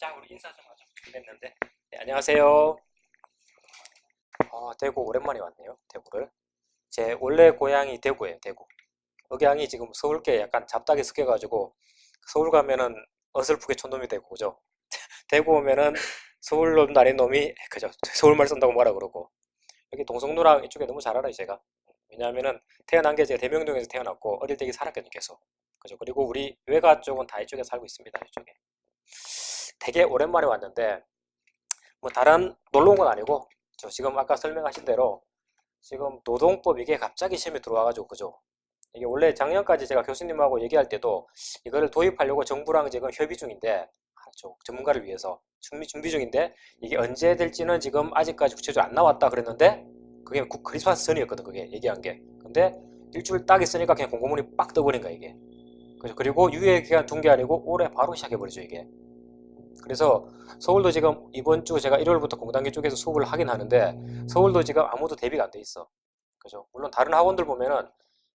자, 우리 인사 좀 하죠. 기했는데 네, 안녕하세요. 어, 대구 오랜만에 왔네요. 대구를. 제 원래 고향이 대구예요. 대구. 억양이 지금 서울께 약간 잡다하게 섞여가지고 서울 가면은 어설프게 촌놈이 되고 그죠? 대구 오면은 서울 놈 날인 놈이 그죠? 서울말 쓴다고 뭐라 그러고 여기 동성로랑 이쪽에 너무 잘 알아요 제가. 왜냐하면은 태어난 게 제가 대명동에서 태어났고 어릴 때 살았거든요 계속. 그죠? 그리고 우리 외가 쪽은 다 이쪽에 살고 있습니다. 이쪽에. 되게 오랜만에 왔는데 뭐 다른 놀러 온 건 아니고 저 지금 아까 설명하신 대로 지금 노동법 이게 갑자기 시험에 들어와가지고 그죠? 이게 원래 작년까지 제가 교수님하고 얘기할 때도 이거를 도입하려고 정부랑 지금 협의 중인데 저 전문가를 위해서 준비, 준비 중인데 이게 언제 될지는 지금 아직까지 구체적으로 안 나왔다 그랬는데 그게 구- 크리스마스 전이었거든 그게 얘기한 게 근데 일주일 딱 있으니까 그냥 공고문이 빡 떠버린 거야 이게? 그리고 유예 기간 둔 게 아니고 올해 바로 시작해 버리죠 이게 그래서 서울도 지금 이번 주 제가 1월부터 공단계 쪽에서 수업을 하긴 하는데 서울도 지금 아무도 대비가 안 돼 있어. 그죠? 물론 다른 학원들 보면은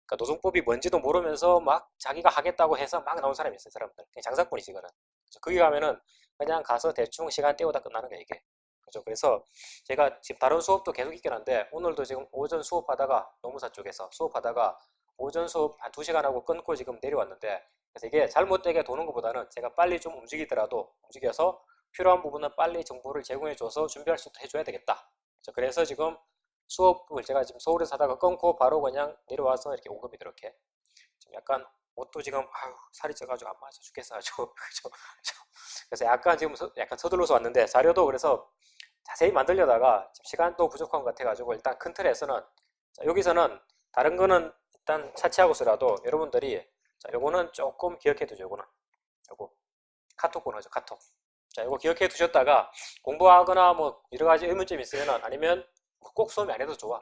그러니까 노동법이 뭔지도 모르면서 막 자기가 하겠다고 해서 막 나온 사람이 있어요, 사람들. 그냥 장사꾼이지, 이거는. 그래서 거기 가면은 그냥 가서 대충 시간 때우다 끝나는 거야, 이게. 그죠? 그래서 제가 지금 다른 수업도 계속 있긴 한데 오늘도 지금 오전 수업하다가 노무사 쪽에서 수업하다가 오전 수업 한 2시간 하고 끊고 지금 내려왔는데 그래서 이게 잘못되게 도는 것보다는 제가 빨리 좀 움직이더라도 움직여서 필요한 부분은 빨리 정보를 제공해줘서 준비할 수 있도록 해줘야 되겠다. 자, 그래서 지금 수업을 제가 지금 서울에서 하다가 끊고 바로 그냥 내려와서 이렇게 온 겁니다. 이렇게. 지금 약간 옷도 지금 아유, 살이 쪄가지고 안 맞아 죽겠어. 그죠? 그래서 약간 지금 서, 약간 서둘러서 왔는데 자료도 그래서 자세히 만들려다가 지금 시간도 부족한 것 같아가지고 일단 큰 틀에서는 자, 여기서는 다른 거는 일단 차치하고서라도 여러분들이 자, 요거는 조금 기억해 두죠. 요거는. 요거. 카톡 번호죠. 카톡. 자, 이거 기억해 두셨다가 공부하거나 뭐 여러 가지 의문점이 있으면 아니면 꼭 수업이 안 해도 좋아.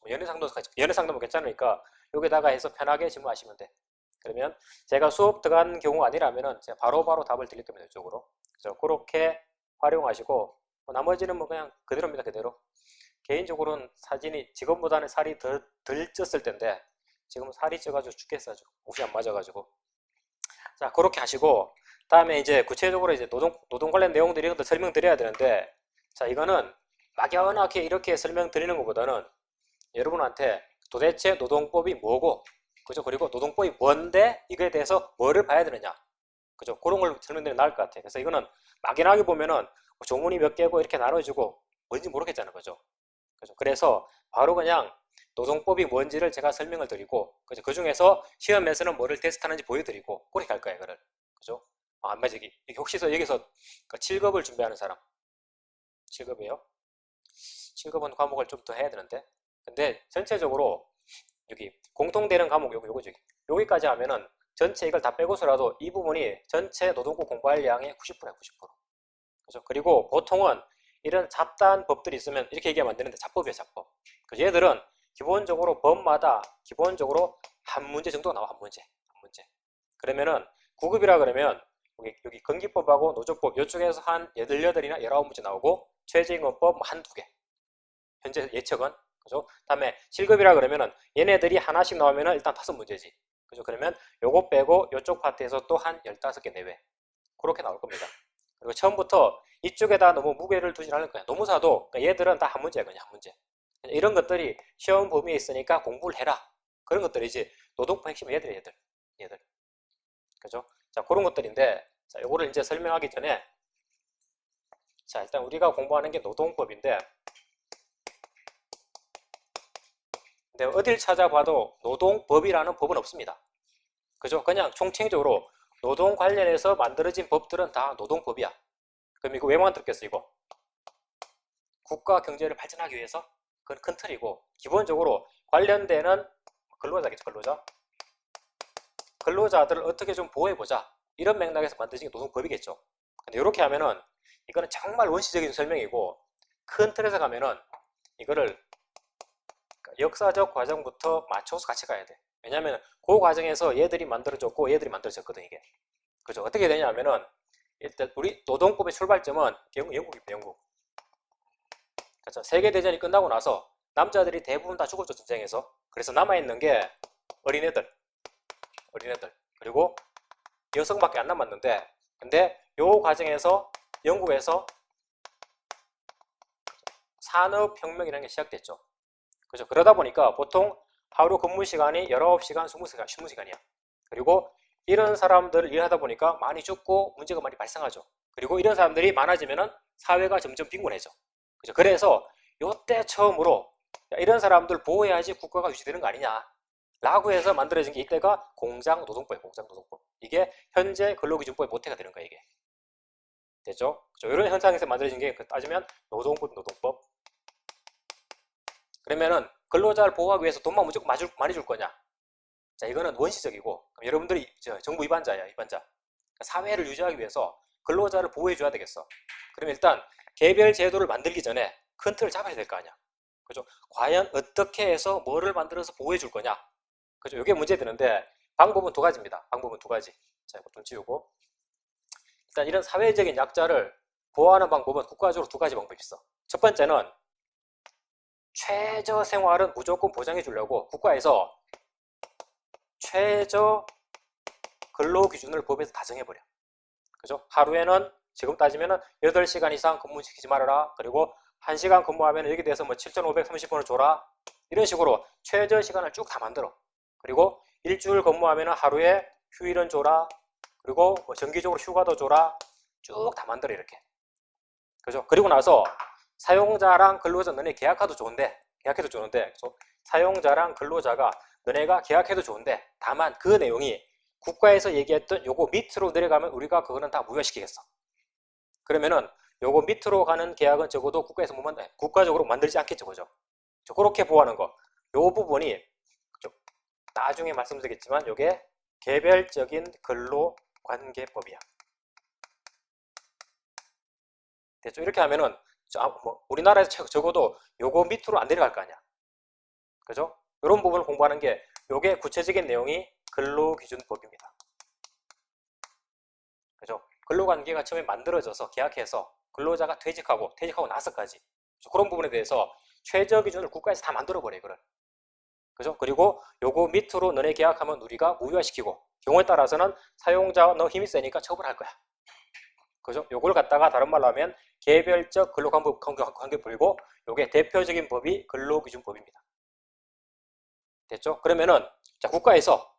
뭐 연애 상담도 연애 상담도 괜찮으니까 여기다가 해서 편하게 질문하시면 돼. 그러면 제가 수업 들어간 경우가 아니라면은 제가 바로 바로 답을 드릴 겁니다. 이쪽으로. 그래서 그렇게 활용하시고 뭐 나머지는 뭐 그냥 그대로입니다. 그대로. 개인적으로는 사진이 지금보다는 살이 덜, 덜 쪘을 텐데 지금 살이 쪄가지고 죽겠어. 죠 옷이 안 맞아가지고. 자, 그렇게 하시고 다음에 이제 구체적으로 이제 노동, 노동 관련 내용들이 것도 설명드려야 되는데, 자, 이거는 막연하게 이렇게 설명드리는 것보다는 여러분한테 도대체 노동법이 뭐고, 그죠? 그리고 노동법이 뭔데 이거에 대해서 뭐를 봐야 되느냐, 그죠? 그런 걸 설명드리면 나을 것 같아요. 그래서 이거는 막연하게 보면은 뭐 조문이 몇 개고 이렇게 나눠지고 뭔지 모르겠잖아요, 그죠? 그죠? 그래서 바로 그냥 노동법이 뭔지를 제가 설명을 드리고, 그죠? 그 중에서 시험에서는 뭐를 테스트하는지 보여드리고, 그렇게 할 거예요, 이거를. 그죠? 아, 안 맞으기. 혹시서 여기서 7급을 준비하는 사람. 7급이에요. 7급은 과목을 좀 더 해야 되는데. 근데 전체적으로 여기 공통되는 과목 요거 요거. 여기까지 하면은 전체 이걸 다 빼고서라도 이 부분이 전체 노동법 공부할 양의 90%야, 90%. 그죠? 그리고 보통은 이런 잡다한 법들이 있으면 이렇게 얘기하면 안 되는데 잡법이야, 잡법. 그 얘들은 기본적으로 법마다 기본적으로 한 문제 정도 나와, 한 문제. 한 문제. 그러면은 9급이라 그러면 여기, 여기 건기법하고 노조법 이쪽에서 한 18이나 19문제 나오고 최저임금법 뭐 한두 개. 현재 예측은 그죠? 다음에 7급이라 그러면은 얘네들이 하나씩 나오면은 일단 다섯 문제지. 그죠? 그러면 요거 빼고 이쪽 파트에서 또 한 15개 내외. 그렇게 나올 겁니다. 그리고 처음부터 이쪽에다 너무 무게를 두지 않을 거야. 노무사도 그러니까 얘들은 다 한 문제야, 그냥 한 문제. 이런 것들이 시험 범위에 있으니까 공부를 해라. 그런 것들이지. 노동법 핵심 얘들, 얘들. 얘들. 그죠? 자, 그런 것들인데, 자, 요거를 이제 설명하기 전에, 자, 일단 우리가 공부하는 게 노동법인데, 근데 어딜 찾아봐도 노동법이라는 법은 없습니다. 그죠? 그냥 총체적으로 노동 관련해서 만들어진 법들은 다 노동법이야. 그럼 이거 왜 만들었겠어, 이거? 국가 경제를 발전하기 위해서? 그건 큰 틀이고, 기본적으로 관련되는 근로자겠죠, 근로자. 근로자들을 어떻게 좀 보호해보자. 이런 맥락에서 만드신 게 노동법이겠죠. 근데 이렇게 하면은 이거는 정말 원시적인 설명이고 큰 틀에서 가면은 이거를 역사적 과정부터 맞춰서 같이 가야 돼. 왜냐하면 그 과정에서 얘들이 만들어졌고 얘들이 만들어졌거든 이게. 그죠? 어떻게 되냐면은 일단 우리 노동법의 출발점은 영국, 영국입니다. 영국. 그렇죠? 세계 대전이 끝나고 나서 남자들이 대부분 다 죽었죠 전쟁에서. 그래서 남아 있는 게 어린애들, 어린애들 그리고 여성밖에 안 남았는데 근데 요 과정에서 영국에서 산업혁명이라는 게 시작됐죠. 그죠? 그러다 보니까 보통 하루 근무 시간이 19시간, 20시간, 20시간이야. 그리고 이런 사람들을 일하다 보니까 많이 죽고 문제가 많이 발생하죠. 그리고 이런 사람들이 많아지면은 사회가 점점 빈곤해져. 그죠? 그래서 요때 처음으로 야, 이런 사람들 보호해야지 국가가 유지되는 거 아니냐. 라고 해서 만들어진 게 이때가 공장 노동법이에요. 공장 노동법. 이게 현재 근로기준법의 모태가 되는 거예요. 이게. 됐죠? 그죠? 이런 현상에서 만들어진 게 따지면 노동법, 노동법. 그러면은 근로자를 보호하기 위해서 돈만 무조건 많이 줄, 거냐? 자, 이거는 원시적이고 여러분들이 저, 정부 위반자야, 위반자. 그러니까 사회를 유지하기 위해서 근로자를 보호해 줘야 되겠어. 그럼 일단 개별 제도를 만들기 전에 큰 틀을 잡아야 될 거 아니야. 그죠? 과연 어떻게 해서 뭐를 만들어서 보호해 줄 거냐? 그죠? 이게 문제 되는데 방법은 두 가지입니다. 방법은 두 가지. 자, 이거 좀 지우고. 일단 이런 사회적인 약자를 보호하는 방법은 국가적으로 두 가지 방법이 있어. 첫 번째는 최저 생활은 무조건 보장해 주려고 국가에서 최저 근로 기준을 법에서 다 정해버려. 그죠? 하루에는 지금 따지면은 8시간 이상 근무 시키지 말아라. 그리고 1시간 근무하면 여기 대해서 뭐 7,530원을 줘라. 이런 식으로 최저 시간을 쭉 다 만들어. 그리고 일주일 근무하면 하루에 휴일은 줘라. 그리고 뭐 정기적으로 휴가도 줘라. 쭉 다 만들어 이렇게. 그죠? 그리고 나서 사용자랑 근로자 너네 계약해도 좋은데 계약해도 좋은데 그래서 사용자랑 근로자가 너네가 계약해도 좋은데 다만 그 내용이 국가에서 얘기했던 요거 밑으로 내려가면 우리가 그거는 다 무효시키겠어. 그러면은 요거 밑으로 가는 계약은 적어도 국가에서 못 만들, 국가적으로 만들지 않겠죠, 그죠? 그렇게 보호하는 거. 요 부분이 나중에 말씀드리겠지만 요게 개별적인 근로관계법이야. 됐죠? 이렇게 하면은 자, 뭐 우리나라에서 적어도 요거 밑으로 안 내려갈 거 아니야. 그죠? 이런 부분을 공부하는 게 요게 구체적인 내용이 근로기준법입니다. 그죠? 근로관계가 처음에 만들어져서 계약해서 근로자가 퇴직하고 퇴직하고 나서까지 그런 부분에 대해서 최저 기준을 국가에서 다 만들어 버려 이거를. 그죠? 그리고 요거 밑으로 너네 계약하면 우리가 무효화시키고 경우에 따라서는 사용자 너 힘이 세니까 처벌할 거야. 그죠? 요걸 갖다가 다른 말로 하면 개별적 근로관계법이고 요게 대표적인 법이 근로기준법입니다. 됐죠? 그러면은 자 국가에서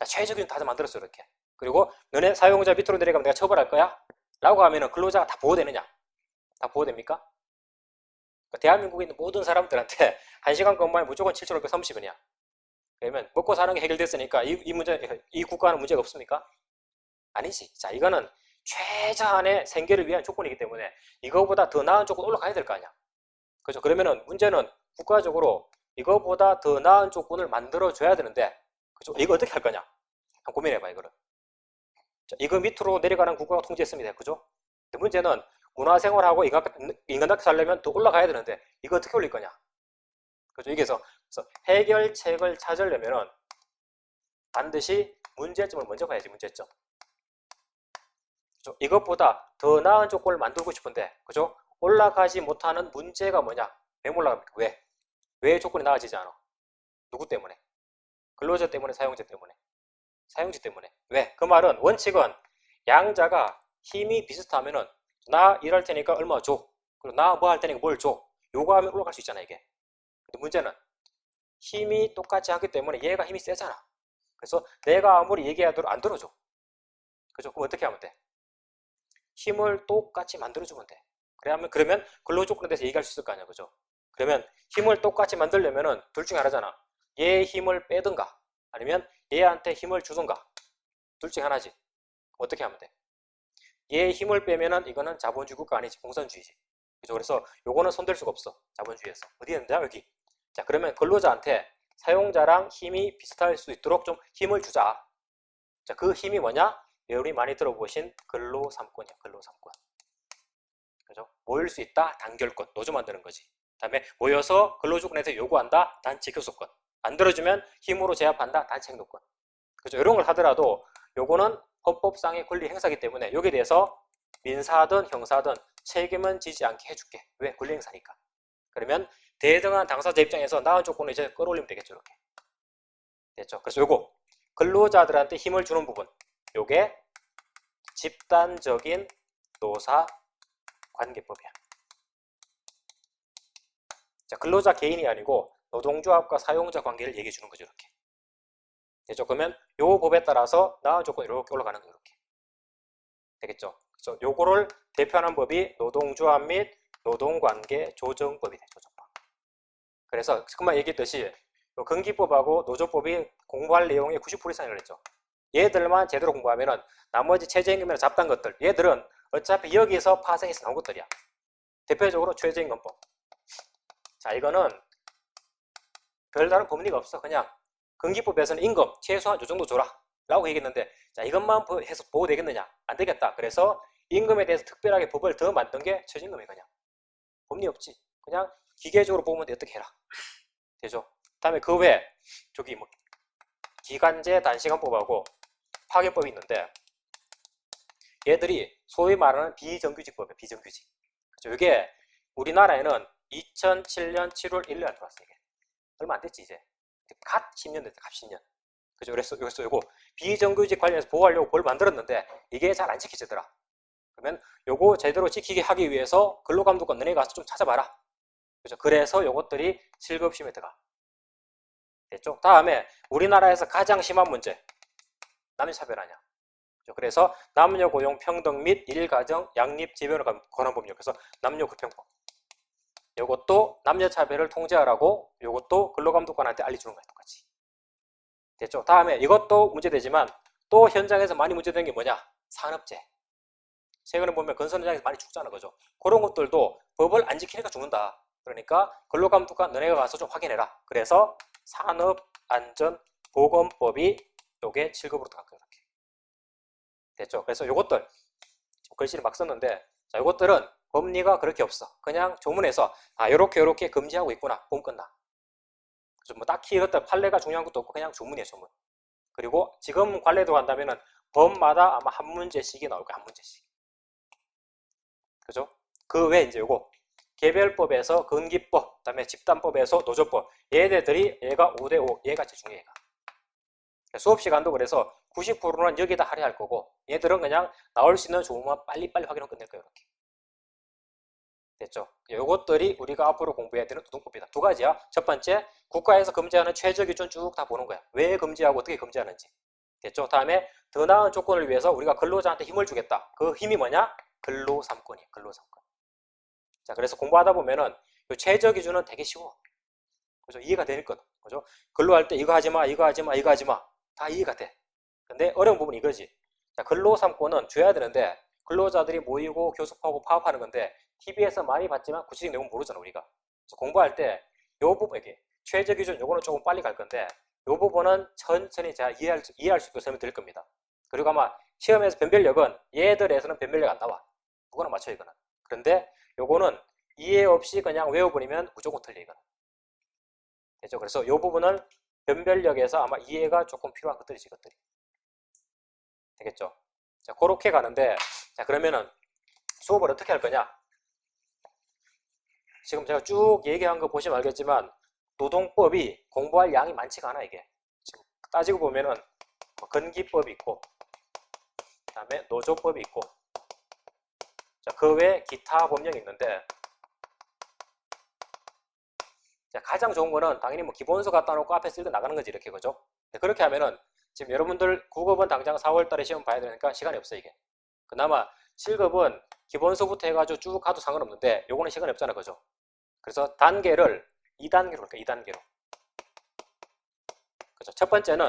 자 최저 기준 다 만들었어 이렇게. 그리고 너네 사용자 밑으로 내려가면 내가 처벌할 거야? 라고 하면은 근로자가 다 보호되느냐? 다 보호됩니까? 그러니까 대한민국에 있는 모든 사람들한테 1시간 근무에 무조건 7,530원이야. 그러면 먹고 사는 게 해결됐으니까 이, 이 문제, 이 국가는 문제가 없습니까? 아니지. 자, 이거는 최저한의 생계를 위한 조건이기 때문에 이거보다 더 나은 조건 올라가야 될 거 아니야. 그죠? 그러면은 문제는 국가적으로 이거보다 더 나은 조건을 만들어 줘야 되는데, 그죠? 이거 어떻게 할 거냐? 고민해봐, 이거를. 자, 이거 밑으로 내려가는 국가가 통제했습니다. 그죠? 근데 문제는 문화생활하고 인간답게 살려면 더 올라가야 되는데, 이거 어떻게 올릴 거냐? 그죠? 여기서 해결책을 찾으려면은 반드시 문제점을 먼저 봐야지, 문제점. 그죠? 이것보다 더 나은 조건을 만들고 싶은데, 그죠? 올라가지 못하는 문제가 뭐냐? 왜 올라갑니까? 왜? 왜 조건이 나아지지 않아? 누구 때문에? 근로자 때문에, 사용자 때문에? 사용자 때문에. 왜? 그 말은 원칙은 양자가 힘이 비슷하면은 나 일할 테니까 얼마 줘. 그리고 나 뭐 할 테니까 뭘 줘. 요거 하면 올라갈 수 있잖아, 이게. 근데 문제는 힘이 똑같이 하기 때문에 얘가 힘이 세잖아. 그래서 내가 아무리 얘기해도 안 들어줘. 그죠? 그럼 어떻게 하면 돼? 힘을 똑같이 만들어주면 돼. 그러면, 그러면 근로조건에 대해서 얘기할 수 있을 거 아니야. 그죠? 그러면 힘을 똑같이 만들려면은 둘 중에 하나잖아. 얘 힘을 빼든가 아니면 얘한테 힘을 주든가 둘 중에 하나지. 어떻게 하면 돼? 얘 힘을 빼면은 이거는 자본주의 국가 아니지 공산주의지. 그죠? 그래서 요거는 손댈 수가 없어. 자본주의에서. 어디에 있는데? 여기. 자, 그러면 근로자한테 사용자랑 힘이 비슷할 수 있도록 좀 힘을 주자. 자, 그 힘이 뭐냐? 여러분이 많이 들어보신 근로 3권이야. 근로 3권. 그죠? 모일 수 있다. 단결권. 노조 만드는 거지. 다음에 모여서 근로조건에서 요구한다. 단체 교섭권. 안 들어주면 힘으로 제압한다. 단체 행동권. 그죠? 이런 걸 하더라도 요거는 헌법상의 권리 행사기 때문에 여기에 대해서 민사든 형사든 책임은 지지 않게 해줄게. 왜? 권리 행사니까. 그러면 대등한 당사자 입장에서 나은 조건을 이제 끌어올리면 되겠죠. 이렇게. 됐죠? 그래서 요거 근로자들한테 힘을 주는 부분 요게 집단적인 노사 관계법이야. 자, 근로자 개인이 아니고 노동조합과 사용자 관계를 얘기해 주는 거죠, 이렇게. 되죠? 그러면 요 법에 따라서 나은 조건 이렇게 올라가는 거예요, 이렇게. 되겠죠? 그래서 요거를 대표하는 법이 노동조합 및 노동관계 조정법이 돼, 조정법. 그래서 금방 얘기했듯이 근기법하고 노조법이 공부할 내용의 90% 이상을 했죠. 얘들만 제대로 공부하면은 나머지 최저임금이나 잡단 것들 얘들은 어차피 여기서 파생해서 나온 것들이야. 대표적으로 최저임금법. 자 이거는 별다른 법리가 없어. 그냥 근기법에서는 임금 최소한 요 정도 줘라 라고 얘기했는데 자 이것만 해서 보고 되겠느냐 안 되겠다. 그래서 임금에 대해서 특별하게 법을 더 만든 게 최저임금이 그냥 법리 없지. 그냥 기계적으로 보면 돼 어떻게 해라. 되죠? 다음에 그 외에 저기 뭐 기간제 단시간법하고 파괴법이 있는데 얘들이 소위 말하는 비정규직법이에요. 비정규직. 그죠? 이게 우리나라에는 2007년 7월 1일 날 들어왔어요. 이게. 얼마 안 됐지 이제. 갓 10년 됐어. 갓 10년. 그죠? 그래서 여기서 이거 비정규직 관련해서 보호하려고 뭘 만들었는데 이게 잘 안 지켜지더라. 그러면 요거 제대로 지키게 하기 위해서 근로감독관 너네 가서 좀 찾아봐라. 그죠? 그래서 요것들이 7급 시험에 들어가. 됐죠? 다음에 우리나라에서 가장 심한 문제. 남녀 차별하냐. 그래서 남녀 고용 평등 및 일가정 양립 지변을 관한 법률에서 남녀 구평법. 이것도 남녀 차별을 통제하라고 이것도 근로감독관한테 알려주는 거야 똑같이. 됐죠? 다음에 이것도 문제되지만 또 현장에서 많이 문제되는 게 뭐냐? 산업재. 최근에 보면 건설 현장에서 많이 죽잖아 그죠? 그런 것들도 법을 안 지키니까 죽는다. 그러니까 근로감독관 너네가 가서 좀 확인해라. 그래서 산업안전보건법이 요게 7급으로 들어갔고요. 이렇게. 됐죠? 그래서 요것들 글씨를 막 썼는데 자, 요것들은 법리가 그렇게 없어. 그냥 조문에서 아, 요렇게 요렇게 금지하고 있구나. 본 끝나. 그래서 뭐 딱히 이것들 판례가 중요한 것도 없고 그냥 조문이에요, 조문. 그리고 지금 관례도 간다면은 법마다 아마 한 문제씩이 나올 거야, 한 문제씩. 그죠? 그 외에 이제 요거 개별법에서 근기법, 그다음에 집단법에서 노조법. 얘네들이 얘가 5대5, 얘가 제일 중요해. 얘가. 수업 시간도 그래서 90%는 여기다 할애할 거고 얘들은 그냥 나올 수 있는 조문만 빨리빨리 확인하고 끝낼 거예요. 이렇게. 됐죠? 요것들이 우리가 앞으로 공부해야 되는 노동법이다. 두 가지야. 첫 번째, 국가에서 금지하는 최저 기준 쭉 다 보는 거야. 왜 금지하고 어떻게 금지하는지. 됐죠? 다음에 더 나은 조건을 위해서 우리가 근로자한테 힘을 주겠다. 그 힘이 뭐냐? 근로삼권이야. 근로삼권. 자, 그래서 공부하다 보면은 요 최저 기준은 되게 쉬워. 그죠? 이해가 되니까. 그죠? 근로할 때 이거 하지 마, 이거 하지 마, 이거 하지 마. 다 이해가 돼. 근데 어려운 부분이 이거지. 자, 근로삼권은 줘야 되는데 근로자들이 모이고 교섭하고 파업하는 건데 TV에서 많이 봤지만 구체적인 내용은 모르잖아 우리가. 공부할 때 이 부분에게 최저 기준 요거는 조금 빨리 갈 건데 이 부분은 천천히 제가 이해할 수, 이해할 수 있도록 설명드릴 겁니다. 그리고 아마 시험에서 변별력은 얘들에서는 변별력 안 나와. 누구나 맞춰 이거는. 그런데 요거는 이해 없이 그냥 외워버리면 무조건 틀려 이거는. 됐죠? 그래서 이 부분은 변별력에서 아마 이해가 조금 필요한 것들이지 것들이. 되겠죠? 자, 그렇게 가는데 자 그러면은 수업을 어떻게 할 거냐? 지금 제가 쭉 얘기한 거 보시면 알겠지만 노동법이 공부할 양이 많지가 않아 이게. 지금 따지고 보면은 뭐 건기법이 있고 그 다음에 노조법이 있고. 자, 그 외에 기타 법령이 있는데 자, 가장 좋은 거는 당연히 뭐 기본서 갖다 놓고 앞에 쓸때 나가는 거지 이렇게 그죠? 그렇게 하면은 지금 여러분들 9급은 당장 4월달에 시험 봐야 되니까 시간이 없어 이게. 그나마 7급은 기본서부터 해가지고 쭉 가도 상관없는데 요거는 시간이 없잖아 그죠? 그래서 단계를 2단계로 할게요 2단계로 그죠? 첫 번째는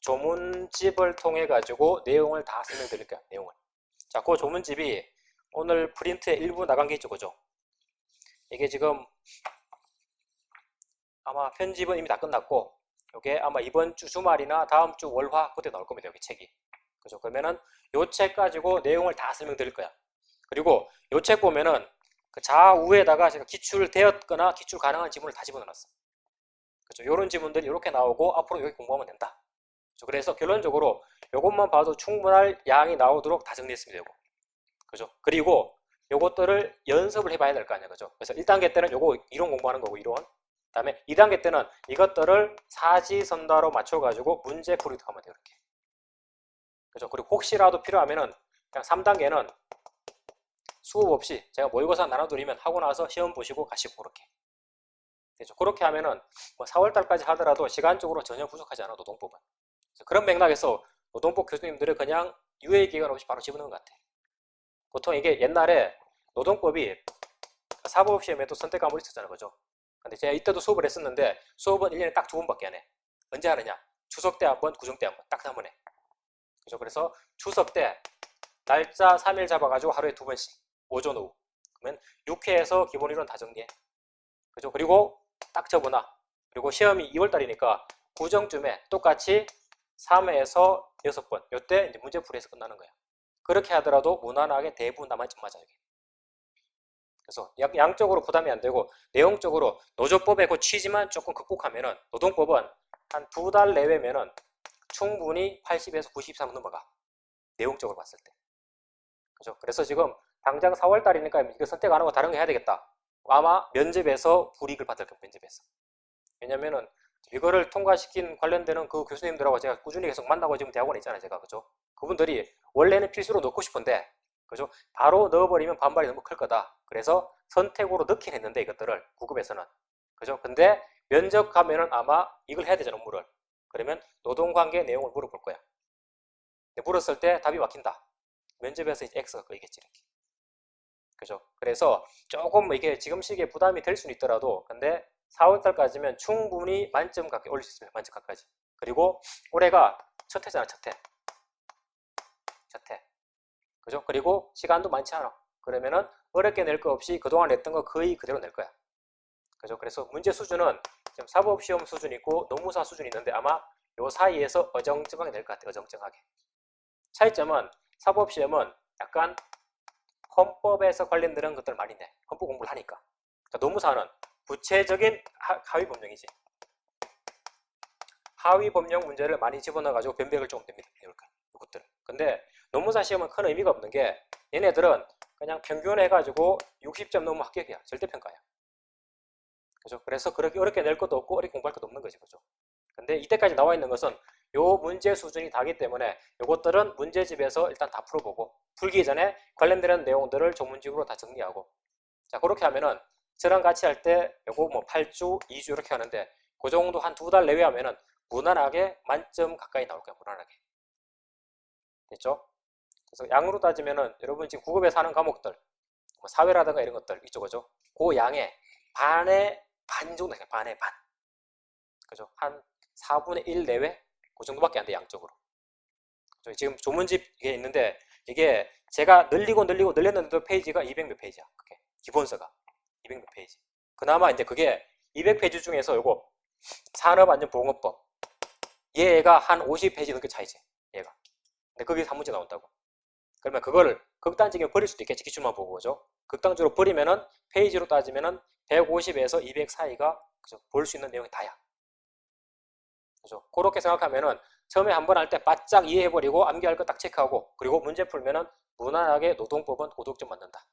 조문집을 통해 가지고 내용을 다 설명드릴게요 내용을 자, 그 조문집이 오늘 프린트에 일부 나간 게 있죠 그죠? 이게 지금 아마 편집은 이미 다 끝났고 이게 아마 이번 주 주말이나 다음 주 월화 그때 나올 겁니다. 여기 책이. 그죠? 그러면은 요 책 가지고 내용을 다 설명드릴 거야. 그리고 요 책 보면은 그 좌우에다가 제가 기출 되었거나 기출 가능한 지문을 다 집어넣었어. 그죠? 요런 지문들이 이렇게 나오고 앞으로 여기 공부하면 된다. 그죠? 그래서 결론적으로 요것만 봐도 충분할 양이 나오도록 다 정리했습니다. 요거. 그죠? 그리고 요것들을 연습을 해봐야 될 거 아니야. 그죠? 그래서 1단계 때는 요거 이론 공부하는 거고, 이론. 그 다음에 2단계 때는 이것들을 사지선다로 맞춰가지고 문제 풀이도 하면 돼요. 이렇게. 그죠? 그리고 혹시라도 필요하면은 그냥 3단계는 수업 없이 제가 모의고사 나눠드리면 하고 나서 시험 보시고 가시고 그렇게. 되죠. 그렇게 하면은 뭐 4월달까지 하더라도 시간적으로 전혀 부족하지 않아 노동법은. 그래서 그런 맥락에서 노동법 교수님들은 그냥 유예 기간 없이 바로 집어넣은 것 같아. 보통 이게 옛날에 노동법이 사법 시험에도 선택 과목이 있었잖아요. 그죠? 근데 제가 이때도 수업을 했었는데 수업은 1년에 딱 두 번밖에 안 해. 언제 하느냐? 추석 때 한 번, 구정 때 한 번. 딱 한 번 해. 그죠? 그래서 추석 때 날짜 3일 잡아가지고 하루에 두 번씩. 오전, 오후. 그러면 6회에서 기본 이론 다 정리해. 그죠? 그리고 딱 접어놔. 그리고 시험이 2월달이니까 구정쯤에 똑같이 3회에서 6번. 요때 이제 문제 풀이해서 끝나는 거야. 그렇게 하더라도 무난하게 대부분 남아있지 맞아, 이게. 그래서 양- 양적으로 부담이 안 되고 내용적으로 노조법의 그 취지만 조금 극복하면은 노동법은 한 두 달 내외면은 충분히 80에서 90 이상 넘어가. 내용적으로 봤을 때. 그죠? 그래서 지금 당장 4월 달이니까 이거 선택 안 하고 다른 거 해야 되겠다. 아마 면접에서 불이익을 받을 거예요. 면접에서. 왜냐면은 이거를 통과시킨 관련되는 그 교수님들하고 제가 꾸준히 계속 만나고 지금 대학원에 있잖아요. 제가. 그죠? 그분들이 원래는 필수로 넣고 싶은데 그죠? 바로 넣어버리면 반발이 너무 클 거다. 그래서 선택으로 넣긴 했는데 이것들을 구급에서는 그죠? 근데 면접 가면은 아마 이걸 해야 되잖아 업무를. 그러면 노동관계 내용을 물어볼 거야. 물었을 때 답이 막힌다. 면접에서 이제 X가 끌리겠지 이렇게. 그죠? 그래서 조금 이게 지금 시기에 부담이 될 수는 있더라도 근데 4월달까지면 충분히 만점 가까이 올릴 수 있습니다. 만점 가까이. 그리고 올해가 첫 해잖아 첫 해. 첫 해. 그죠? 그리고 시간도 많지 않아. 그러면은 어렵게 낼 거 없이 그동안 냈던 거 거의 그대로 낼 거야. 그죠? 그래서 문제 수준은 지금 사법시험 수준 있고 노무사 수준이 있는데 아마 요 사이에서 어정쩡하게 낼것 같아요. 어정쩡하게. 차이점은 사법시험은 약간 헌법에서 관련되는 것들 많이 내. 헌법 공부를 하니까. 그러니까 노무사는 구체적인 하, 하위 법령이지. 하위 법령 문제를 많이 집어넣어가지고 변백을 조금 됩니다. 이것들. 근데 노무사 시험은 큰 의미가 없는 게 얘네들은 그냥 평균 해가지고 60점 넘으면 합격이야. 절대평가야. 그죠? 그래서 그렇게 어렵게 낼 것도 없고 어렵게 공부할 것도 없는 거지. 그죠? 근데 이때까지 나와 있는 것은 요 문제 수준이 다기 때문에 요것들은 문제집에서 일단 다 풀어보고 풀기 전에 관련되는 내용들을 전문직으로 다 정리하고 자 그렇게 하면은 저랑 같이 할 때 요거 뭐 8주, 2주 이렇게 하는데 그 정도 한 두 달 내외 하면은 무난하게 만점 가까이 나올 거야 무난하게 됐죠? 그래서 양으로 따지면은 여러분 지금 국업에서 하는 과목들 뭐 사회라든가 이런 것들 이쪽이죠 그 양의 반의 반 정도 돼요 반의 반 그죠? 한 4분의 1 내외? 그 정도밖에 안 돼, 양적으로. 그죠? 지금 조문집 이게 있는데, 이게 제가 늘리고 늘리고 늘렸는데도 페이지가 200몇 페이지야. 그게. 기본서가. 200몇 페이지. 그나마 이제 그게 200페이지 중에서 요거, 산업안전보건법. 얘가 한 50페이지 넘게 차이지. 얘가. 근데 거기서 한 문제 나온다고. 그러면 그거를 극단적이면 버릴 수도 있겠지. 기출만 보고, 그죠? 극단적으로 버리면은, 페이지로 따지면은 150에서 200 사이가 볼수 있는 내용이 다야. 그죠? 그렇게 생각하면은 처음에 한 번 할 때 바짝 이해해버리고 암기할 거 딱 체크하고 그리고 문제 풀면은 무난하게 노동법은 고득점 맞는다.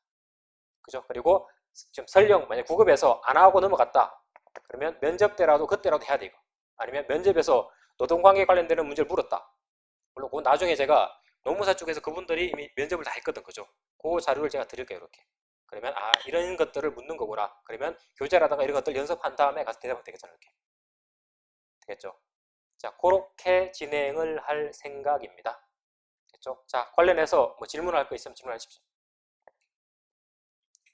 그죠? 그리고 지금 설령 만약 구급에서 안 하고 넘어갔다. 그러면 면접 때라도 그때라도 해야 돼 이거. 아니면 면접에서 노동관계 관련되는 문제를 물었다. 물론 그건 나중에 제가 노무사 쪽에서 그분들이 이미 면접을 다 했거든. 그죠? 그 자료를 제가 드릴게요. 이렇게. 그러면 아 이런 것들을 묻는 거구나. 그러면 교재라든가 이런 것들 연습한 다음에 가서 대답하면 되겠잖아요. 이렇게. 되겠죠? 자, 그렇게 진행을 할 생각입니다. 됐죠? 자, 관련해서 뭐 질문할 거 있으면 질문하십시오.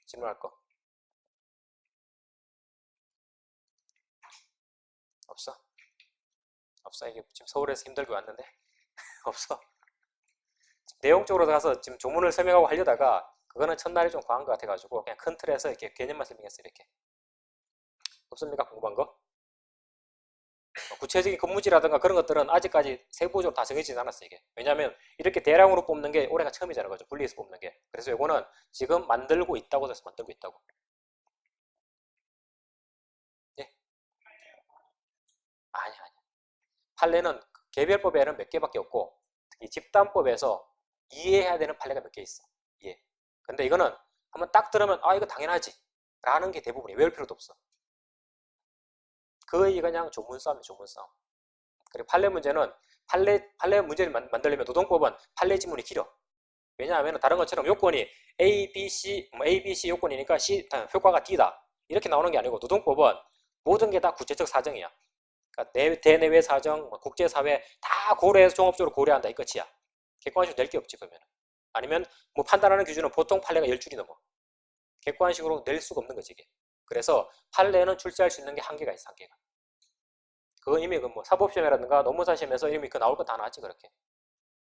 질문할 거. 없어? 없어? 이게 지금 서울에서 힘들게 왔는데? 없어? 내용적으로 가서 지금 조문을 설명하고 하려다가 그거는 첫날이 좀 과한 것 같아가지고 그냥 큰 틀에서 이렇게 개념만 설명했어요. 이렇게. 없습니까? 공부한 거? 구체적인 근무지라든가 그런 것들은 아직까지 세부적으로 다 정해지지 않았어요, 이게. 왜냐하면 이렇게 대량으로 뽑는 게 올해가 처음이잖아요, 그죠? 분리해서 뽑는 게. 그래서 이거는 지금 만들고 있다고 해서 만들고 있다고. 예? 아니, 아니. 판례는 개별법에는 몇 개밖에 없고, 특히 집단법에서 이해해야 되는 판례가 몇 개 있어. 예. 근데 이거는 한번 딱 들으면, 아, 이거 당연하지. 라는 게 대부분이에요. 외울 필요도 없어. 거의 그냥 조문 싸움이에요, 조문 싸움. 그리고 판례 문제는 판례, 판례 문제를 만, 만들려면 노동법은 판례 지문이 길어. 왜냐하면 다른 것처럼 요건이 A, B, C, 뭐 A, B, C 요건이니까 C 효과가 D다. 이렇게 나오는 게 아니고 노동법은 모든 게 다 구체적 사정이야. 그러니까 내, 대내외 사정, 뭐 국제사회 다 고려해서 종합적으로 고려한다 이 끝이야. 객관식으로 낼 게 없지 그러면. 아니면 뭐 판단하는 기준은 보통 판례가 10줄이 넘어. 객관식으로 낼 수가 없는 거지 이게. 그래서 판례는 출제할 수 있는 게 한계가 있어 한계가. 그건 이미 그뭐 사법시험이라든가 노무사 시험에서 이미 그 나올 거 다 나왔지 그렇게.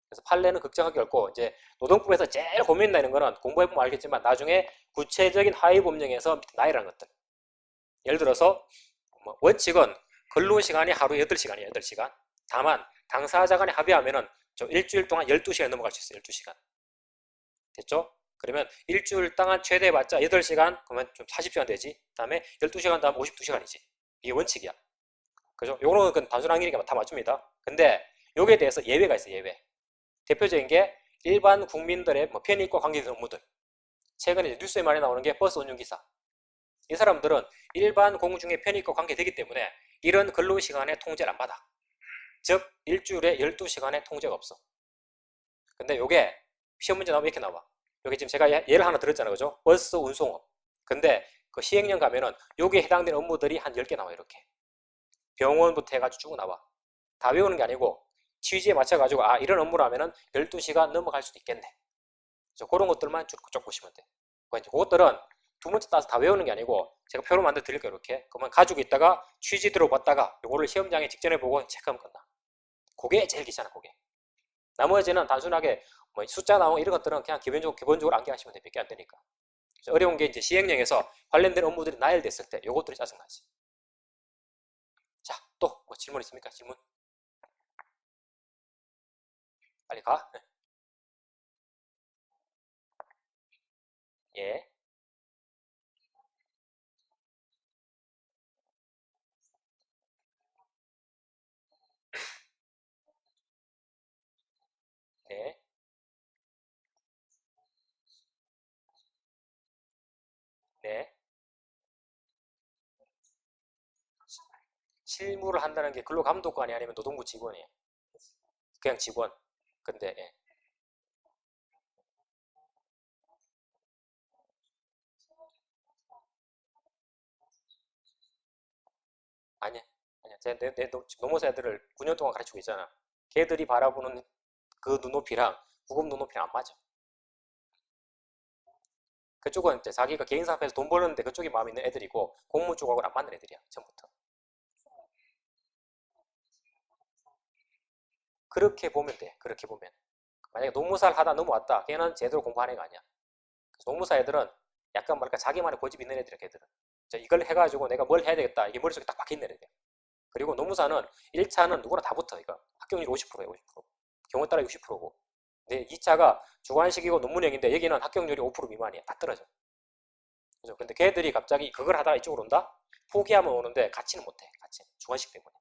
그래서 판례는 걱정하기 어렵고 이제 노동법에서 제일 고민되는 거는 공부해보면 알겠지만 나중에 구체적인 하위 법령에서 나이라는 것들. 예를 들어서 뭐 원칙은 근로시간이 하루 8시간이에요. 8시간. 다만 당사자 간에 합의하면 은 좀 일주일 동안 12시간 넘어갈 수 있어요. 12시간. 됐죠? 그러면 일주일 동안 최대 봤자 8시간 그러면 좀 40시간 되지. 그 다음에 12시간 다음 52시간이지. 이게 원칙이야. 그죠? 요거는 그 단순한 일이니까 다 맞춥니다. 근데 여기에 대해서 예외가 있어요. 예외. 대표적인 게 일반 국민들의 뭐 편익과 관계된 업무들. 최근에 뉴스에 많이 나오는 게 버스 운전기사. 이 사람들은 일반 공중의 편익과 관계되기 때문에 이런 근로시간에 통제를 안 받아. 즉 일주일에 12시간의 통제가 없어. 근데 요게 시험 문제 나오면 이렇게 나와. 여기 지금 제가 예, 예를 하나 들었잖아요. 그죠? 버스 운송업. 근데 그 시행령 가면은 여기에 해당되는 업무들이 한 10개 나와 이렇게. 병원부터 해가지고 쭉 나와. 다 외우는 게 아니고 취지에 맞춰가지고 아 이런 업무라면은 12시간 넘어갈 수도 있겠네. 그래서 그런 것들만 쭉, 쭉 보시면 돼. 이제 그것들은 두 번째 따서 다 외우는 게 아니고 제가 표로 만들어 드릴게요 이렇게 그러면 가지고 있다가 취지 들어봤다가 이거를 시험장에 직전에 보고 체크하면 끝나 그게 제일 귀찮아 그게 나머지는 단순하게 뭐 숫자 나오고 이런 것들은 그냥 기본적으로 기본적으로 암기하시면 돼 몇개 안 되니까. 어려운 게 이제 시행령에서 관련된 업무들이 나열됐을 때 요것들이 짜증나지. 자 또 뭐 질문 있습니까? 질문? 빨리 가. 네. 예. 네. 네. 실무를 한다는 게 근로감독관이 아니면 노동부 직원이에요. 그냥 직원. 근데 예. 아니야. 아니야. 제, 내, 내 노무사 애들을 9년 동안 가르치고 있잖아. 걔들이 바라보는 그 눈높이랑 구급 눈높이랑 안 맞아. 그쪽은 이제 자기가 개인 사업에서 돈 버는데 그쪽이 마음에 있는 애들이고 공무 쪽하고는 안 맞는 애들이야. 처음부터. 그렇게 보면 돼. 그렇게 보면. 만약에 노무사를 하다 넘어왔다. 걔는 제대로 공부하는 애가 아니야. 그래서 노무사 애들은 약간 뭐랄까 자기만의 고집이 있는 애들이야. 걔들은. 이걸 해가지고 내가 뭘 해야 되겠다. 이게 머릿속에 딱 박혀있는 애들이야. 그리고 노무사는 1차는 누구나 다 붙어. 이거 합격률 50%예요. 50%. 경우에 따라 60%고. 근데 2차가 주관식이고 논문형인데 여기는 합격률이 5% 미만이야. 다 떨어져. 그죠? 근데 걔들이 갑자기 그걸 하다가 이쪽으로 온다? 포기하면 오는데 같이는 못해. 같이. 주관식 때문에.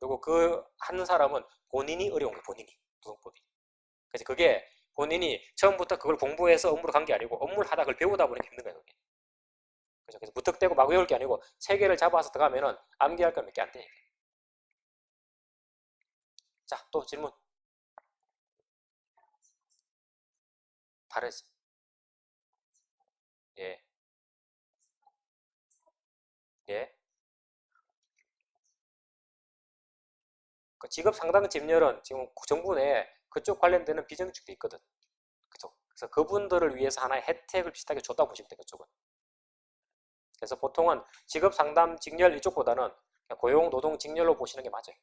그리고 그 하는 사람은 본인이 어려운 게 본인이. 노동법이. 그래서 그게 본인이 처음부터 그걸 공부해서 업무로 간 게 아니고 업무를 하다 그걸 배우다 보니까 힘든 거야. 그게. 그래서 무턱대고 막 외울 게 아니고 체계를 잡아서 들어가면은 암기할 건몇개 안 돼. 자, 또 질문. 다르지. 예. 예. 그 직업 상당 진열은 지금 정부 내에 그쪽 관련되는 비정규직도 있거든. 그죠? 그래서 그분들을 위해서 하나의 혜택을 비슷하게 줬다 보시면 돼, 그쪽은. 그래서 보통은 직업 상담 직렬 이쪽보다는 고용 노동 직렬로 보시는 게 맞아요.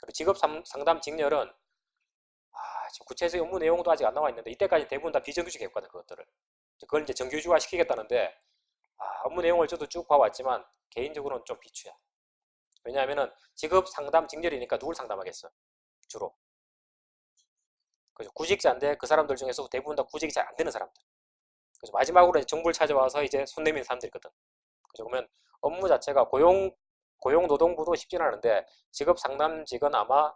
그리고 직업 상담 직렬은 아, 지금 구체적인 업무 내용도 아직 안 나와 있는데 이때까지 대부분 다 비정규직 했거든 그것들을. 그걸 이제 정규직화 시키겠다는데 아, 업무 내용을 저도 쭉 봐왔지만 개인적으로는 좀 비추야. 왜냐하면은 직업 상담 직렬이니까 누굴 상담하겠어? 주로. 그죠? 구직자인데 그 사람들 중에서 대부분 다 구직이 잘 안 되는 사람들. 그죠? 마지막으로 정부를 찾아와서 이제 손 내미는 사람들이거든. 그죠? 그러면 업무 자체가 고용 고용노동부도 쉽진 않은데 직업 상담직은 아마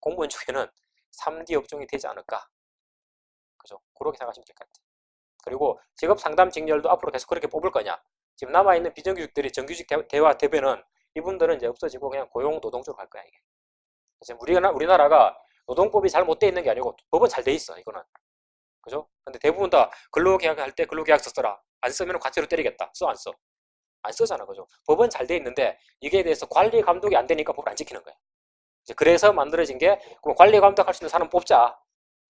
공무원 쪽에는 3D 업종이 되지 않을까. 그죠? 그렇게 생각하시면 될 것 같아요. 그리고 직업 상담 직렬도 앞으로 계속 그렇게 뽑을 거냐. 지금 남아있는 비정규직들이 정규직 대화 대변은 이분들은 이제 없어지고 그냥 고용 노동 쪽으로 갈 거야, 이게. 그래서 우리가, 우리나라가 노동법이 잘 못 돼 있는 게 아니고 법은 잘 돼 있어 이거는 그죠? 근데 대부분 다 근로계약 할 때 근로계약서 써라 안 쓰면 과태료 때리겠다 써 안 써? 안 쓰잖아 그죠? 법은 잘 돼 있는데 이게 대해서 관리 감독이 안 되니까 법을 안 지키는 거야 그래서 만들어진 게 그럼 관리 감독할 수 있는 사람 뽑자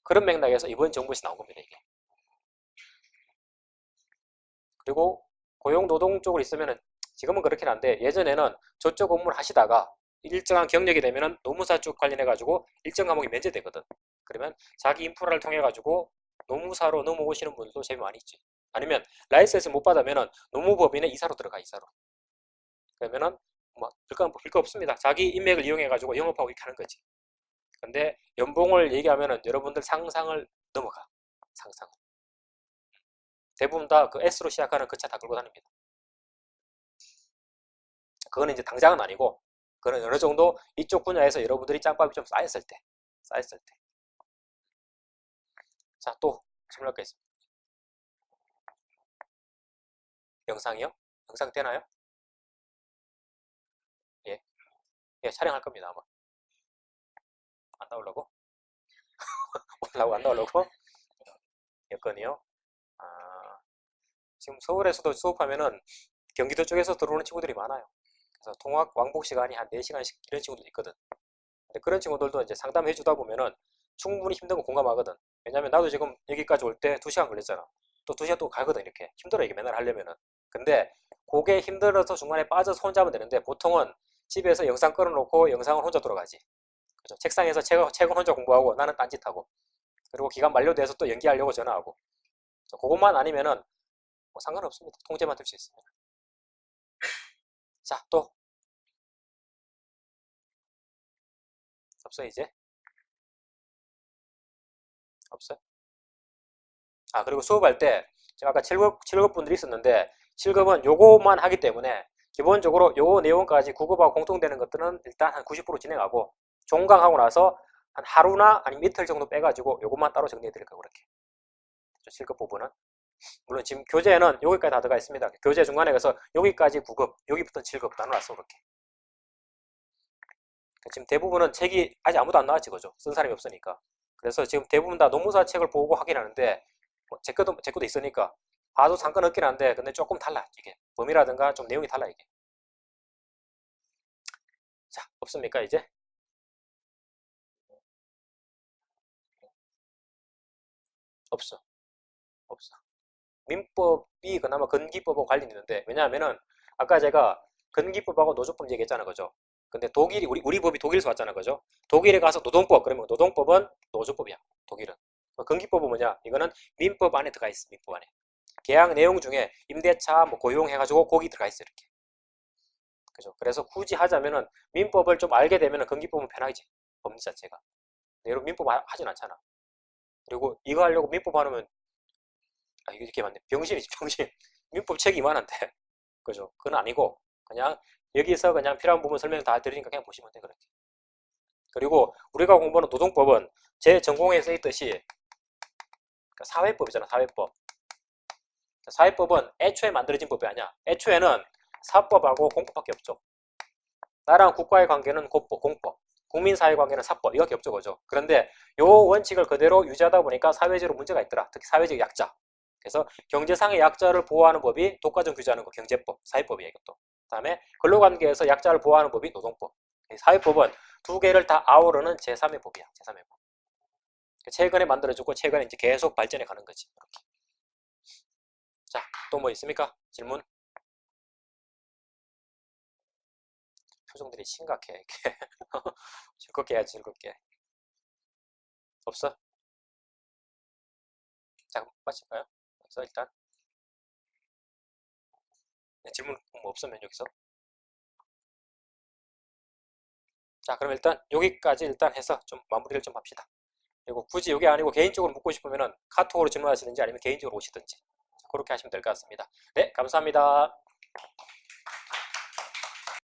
그런 맥락에서 이번 정부에서 나온 겁니다 이게 그리고 고용노동 쪽으로 있으면은 지금은 그렇긴 한데 예전에는 저쪽 업무를 하시다가 일정한 경력이 되면은 노무사 쪽 관련해 가지고 일정 과목이 면제되거든. 그러면 자기 인프라를 통해 가지고 노무사로 넘어오시는 분들도 제일 많이 있지. 아니면 라이센스 못 받으면은 노무법인에 이사로 들어가 이사로. 그러면은 뭐 별거 별거 없습니다. 자기 인맥을 이용해 가지고 영업하고 이렇게 하는 거지. 근데 연봉을 얘기하면은 여러분들 상상을 넘어가. 상상을. 대부분 다 그 S로 시작하는 그 차 다 끌고 다닙니다. 그거는 이제 당장은 아니고 그건 어느 정도 이쪽 분야에서 여러분들이 짬밥이 좀 쌓였을 때 쌓였을 때 자, 또 있습니다. 영상이요? 영상 되나요? 예. 예, 촬영할 겁니다, 아마. 안 나오려고? 올라고 안 나오려고? 여건이요? 아, 지금 서울에서도 수업하면은 경기도 쪽에서 들어오는 친구들이 많아요. 그래서 통학 왕복 시간이 한 4시간씩 이런 친구도 있거든. 근데 그런 친구들도 이제 상담해 주다 보면은 충분히 힘든 거 공감하거든. 왜냐면 나도 지금 여기까지 올 때 2시간 걸렸잖아. 또 2시간 또 가거든, 이렇게. 힘들어, 이게 맨날 하려면은. 근데 그게 힘들어서 중간에 빠져서 혼자 하면 되는데 보통은 집에서 영상 끌어놓고 영상을 혼자 돌아가지. 그죠? 책상에서 책, 책은 혼자 공부하고 나는 딴짓하고. 그리고 기간 만료돼서 또 연기하려고 전화하고. 그것만 아니면은 뭐 상관없습니다. 통제만 될 수 있습니다. 자, 또. 없어, 이제? 없어요? 아, 그리고 수업할 때, 제가 아까 7급, 7급 분들이 있었는데, 7급은 요거만 하기 때문에, 기본적으로 요 내용까지 9급하고 공통되는 것들은 일단 한 90% 진행하고, 종강하고 나서 한 하루나 아니면 이틀 정도 빼가지고 요것만 따로 정리해 드릴 거예요, 그렇게. 7급 부분은. 물론 지금 교재에는 여기까지 다 들어가 있습니다. 교재 중간에 가서 여기까지 9급, 여기부터 7급 나눠놨어, 그렇게. 지금 대부분은 책이 아직 아무도 안 나왔지, 그죠? 쓴 사람이 없으니까. 그래서 지금 대부분 다 노무사 책을 보고 하긴 하는데, 뭐제 것도, 제 것도 있으니까, 봐도 상관 없긴 한데, 근데 조금 달라, 이게. 범위라든가 좀 내용이 달라, 이게. 자, 없습니까, 이제? 없어. 없어. 민법이 그나마 건기법하고 관련이 있는데 왜냐하면은 아까 제가 건기법하고 노조법 얘기했잖아 그죠 근데 독일이 우리 우리 법이 독일에서 왔잖아 그죠? 독일에 가서 노동법 그러면 노동법은 노조법이야. 독일은. 건기법은 뭐냐? 이거는 민법 안에 들어가 있어 민법 안에. 계약 내용 중에 임대차 뭐 고용 해 가지고 거기 들어가 있어 이렇게. 그죠? 그래서 굳이 하자면은 민법을 좀 알게 되면은 건기법은 편하지 법리 자체가. 여러분 민법 하- 하진 않잖아. 그리고 이거 하려고 민법 하면 아, 이거 이렇게 맞네. 병신이지, 병신. 민법 책이 이만한데. 그죠? 그건 아니고, 그냥 여기서 그냥 필요한 부분 설명 다 드리니까 그냥 보시면 돼, 그렇게. 그리고 우리가 공부하는 노동법은 제 전공에 써 있듯이 그러니까 사회법이잖아, 사회법. 사회법은 애초에 만들어진 법이 아니야. 애초에는 사법하고 공법밖에 없죠. 나랑 국가의 관계는 공법, 공법. 국민사회 관계는 사법. 이거밖에 없죠, 그죠? 그런데 요 원칙을 그대로 유지하다 보니까 사회적으로 문제가 있더라. 특히 사회적 약자. 그래서 경제상의 약자를 보호하는 법이 독과점 규제하는 거 경제법, 사회법이에요 이것도. 그다음에 근로관계에서 약자를 보호하는 법이 노동법. 사회법은 두 개를 다 아우르는 제3의 법이야. 제3의 법. 최근에 만들어지고 최근에 이제 계속 발전해 가는 거지. 이렇게. 자, 또 뭐 있습니까? 질문? 표정들이 심각해. 즐겁게 해야지, 즐겁게. 없어? 자, 마칠까요? 여기서 일단 네, 질문 뭐 없으면 여기서. 자 그럼 일단 여기까지 일단 해서 좀 마무리를 좀 합시다. 그리고 굳이 여기 아니고 개인적으로 묻고 싶으면 카톡으로 질문하시든지 아니면 개인적으로 오시든지. 그렇게 하시면 될 것 같습니다. 네 감사합니다